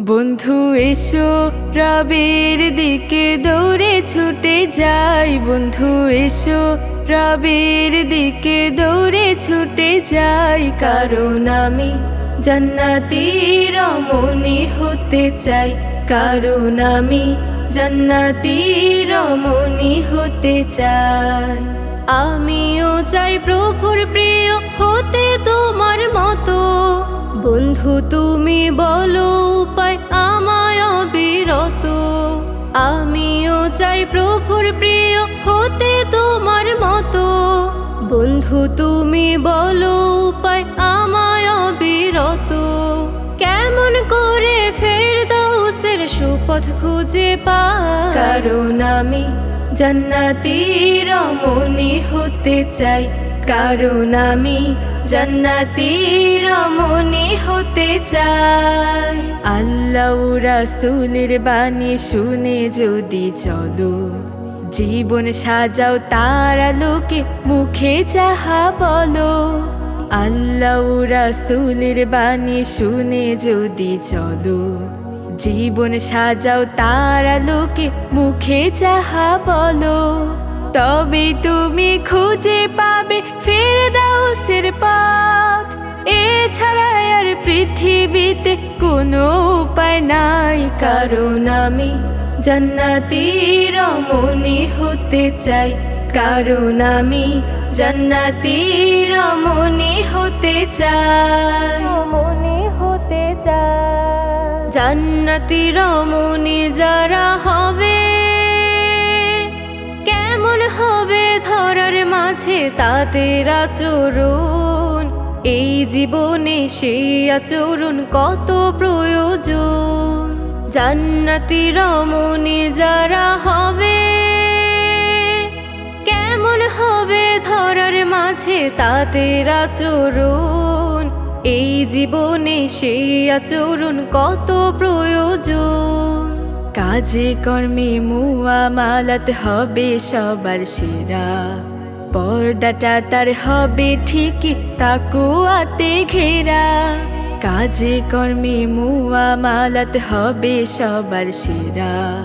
বন্ধু, এসো। রবের দিকে দৌড়ে ছুটে যাই। বন্ধু, এসো। রবের দিকে দৌড়ে ছুটে যাই। কারণ আমি জান্নাতি রমণী হতে চাই। কারণ আমি জান্নাতি রমণী হতে চাই। আমিও চাই প্রভুর প্রিয় হতে তোমার মতো। বন্ধু, তুমি বলো বন্ধু, তুমি বলো উপায় আমায় বিরত কেমন করে ফের দৌসের সুপথ খুঁজে পা কারণ আমি জান্নাতি রমণী হতে চাই। কারণ আমি জান্নাতি রমণী হতে চাই। আল্লাহ রাসূলের বাণী শুনে যদি চলো জীবন সাজাও তার আলোকে, মুখে যাহা বলো। আল্লাহ রাসূলের বাণী শুনে যদি চলো, জীবন সাজাও তার আলোকে, মুখে যাহা বলো। তবে তুমি খুঁজে পাবে ফের দাউসের পথ। এছাড়া আর পৃথিবীতে কোনো উপায় নাই, কারণ আমি জান্নাতি রমণী হতে চাই। কারণ আমি জান্নাতি রমণী হতে চাই। রমণী হতে চাই। জান্নাতি রমণী যারা হবে কেমন হবে ধরার মাঝে তাদের আচরণ? এই জীবনে সেই আচরণ কত প্রয়োজন? জান্নাতি রমণী যারা হবে, কেমন হবে ধরার মাঝে তাদের আচরণ? এই জীবনে সেই আচরণ কত প্রয়োজন? কাজে কর্মে মুয়া মালাত হবে সবার সেরা। পর্দাটা তার হবে ঠিকই, তাকুয়াতে ঘেরা। কাজে কর্মে মুয়া মালাত হবে সবার সেরা।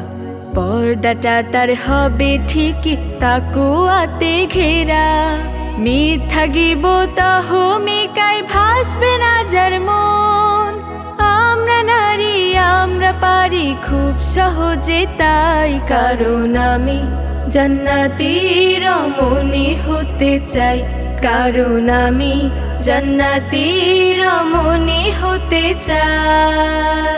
পর্দাটা তার হবে ঠিকই তাকুয়াতে ঘেরা। মিথ্যা গিবতা হোমিকায় ভাসবে না যার মন। আমরা নারী, আমরা পারি খুব সহজে তাই। কারণ আমি জান্নাতি রমণী হতে চাই। কারণ আমি জান্নাতি রমণী হতে চাই